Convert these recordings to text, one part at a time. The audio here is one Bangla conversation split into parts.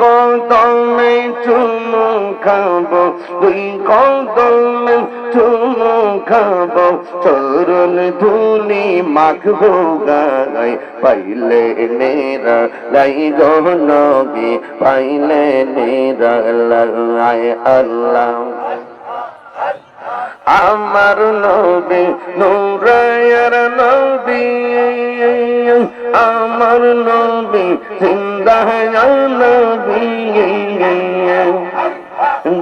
কদমে চুমু খাব, দুই কদমে চুমু খাব। চরণ ধুলি মাখবো গাই পাইলে নেরা লাই গো পাইলে নেরা লাই আল্লাহ। আমার নবী নূরায়ার নবী, আমার নবী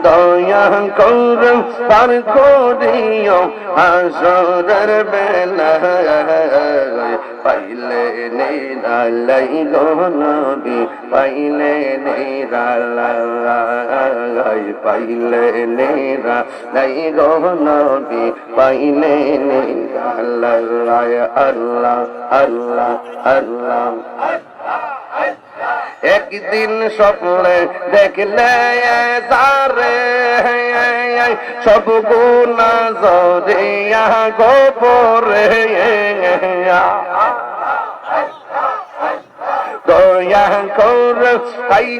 দয়া কর পার করিও হাসরের বেলা পাইলে নিরালাই গো নবী পাইলে নিরালাই পাইলে নিরালাই গো নবী পাইলে নিরালাই আল্লাহ আল্লাহ আল্লাহ একদিন স্বপ্নে দেখলে সারে সব গুণা জরিয়া গোপরে দয়া কর তাই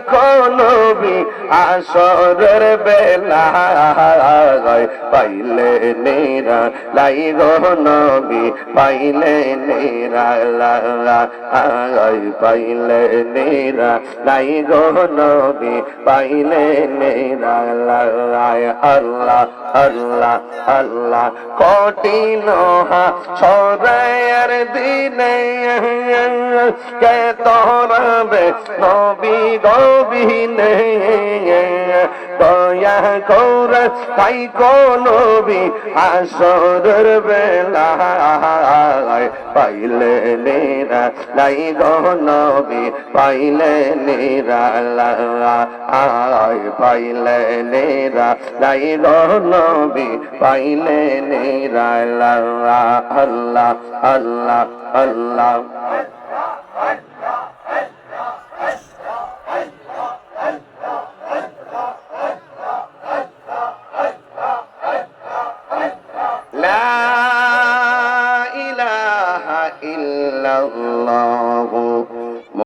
নবী আসরের বেলা পাইলে নেরা লাই গো নবী, পাইলে নেরা লাই পাইলে নেরা লাই গো নবী, পাইলে নেরা লাই আল্লাহ আল্লাহ আল্লাহ। কঠিন হা ছড়ায়ার দিনে কে তোরবে নবী গবিনে দয়া কর তাই নবী আসরের বেলা পাইলে নেরা লাই গো নবী, পাইলে নেরা লাই পাইলে নেরা লাই গো নবী, পাইলে নেরা আল্লাহ আল্লাহ আল্লাহ। ইল্লাল্লাহু